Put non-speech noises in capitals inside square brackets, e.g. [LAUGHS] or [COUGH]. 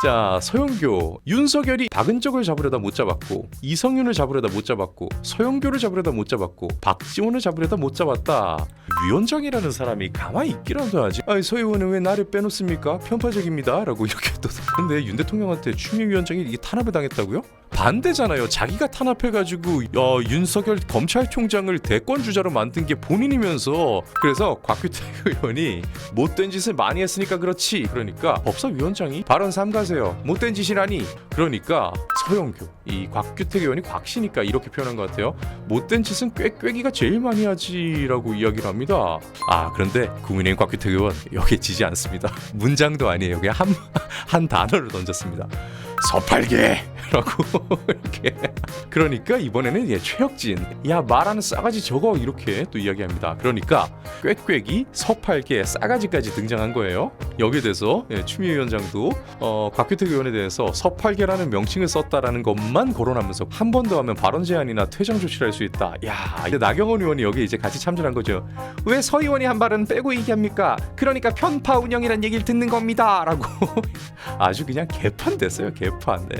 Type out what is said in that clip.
자 서영교 윤석열이 박은적을 잡으려다 못 잡았고 이성윤을 잡으려다 못 잡았고 서영교를 잡으려다 못 잡았고 박지원을 잡으려다 못 잡았다. 위원장이라는 사람이 가만히 있기라도 하지. 아니 서 의원은 왜 나를 빼놓습니까? 편파적입니다. 라고 [LAUGHS] 이렇게 또. 근데 윤 대통령한테 추미애 위원장이 이게 탄압을 당했다고요? 반대잖아요. 자기가 탄압해가지고 어, 윤석열 검찰총장을 대권 주자로 만든 게 본인이면서 그래서 곽규택 [LAUGHS] 의원이 못된 짓을 많이 했으니까 그렇지. 그러니까 법사위원장이 발언 삼가세요. 못된 짓이라니. 그러니까 서영교 이 곽규택 의원이 곽씨니까 이렇게 표현한 것 같아요. 못된 짓은 꾀꾀기가 제일 많이 하지라고 이야기를 합니다. 아 그런데 국민의힘 곽규택 의원 여기에 지지 않습니다. [LAUGHS] 문장도 아니에요. 그냥 한, 한 단어를 던졌습니다. 서팔계 라고 [LAUGHS] 이렇게. 그러니까 이번에는 예 최혁진. 야 말하는 싸가지 저거 이렇게 또 이야기합니다. 그러니까 꾀꾀기 서팔계 싸가지까지 등장한 거예요. 여기에 대해서 예, 추미애 위원장도 어, 곽규택 의원에 대해서 서팔계라는 명칭을 썼다라는 것만 거론하면서 한 번 더 하면 발언 제한이나 퇴장 조치를 할 수 있다. 야 이제 나경원 의원이 여기 이제 같이 참전한 거죠. 왜 서 의원이 한 발은 빼고 얘기합니까? 그러니까 편파 운영이란 얘기를 듣는 겁니다 라고. [LAUGHS] 아주 그냥 개판 됐어요. 개판. 네.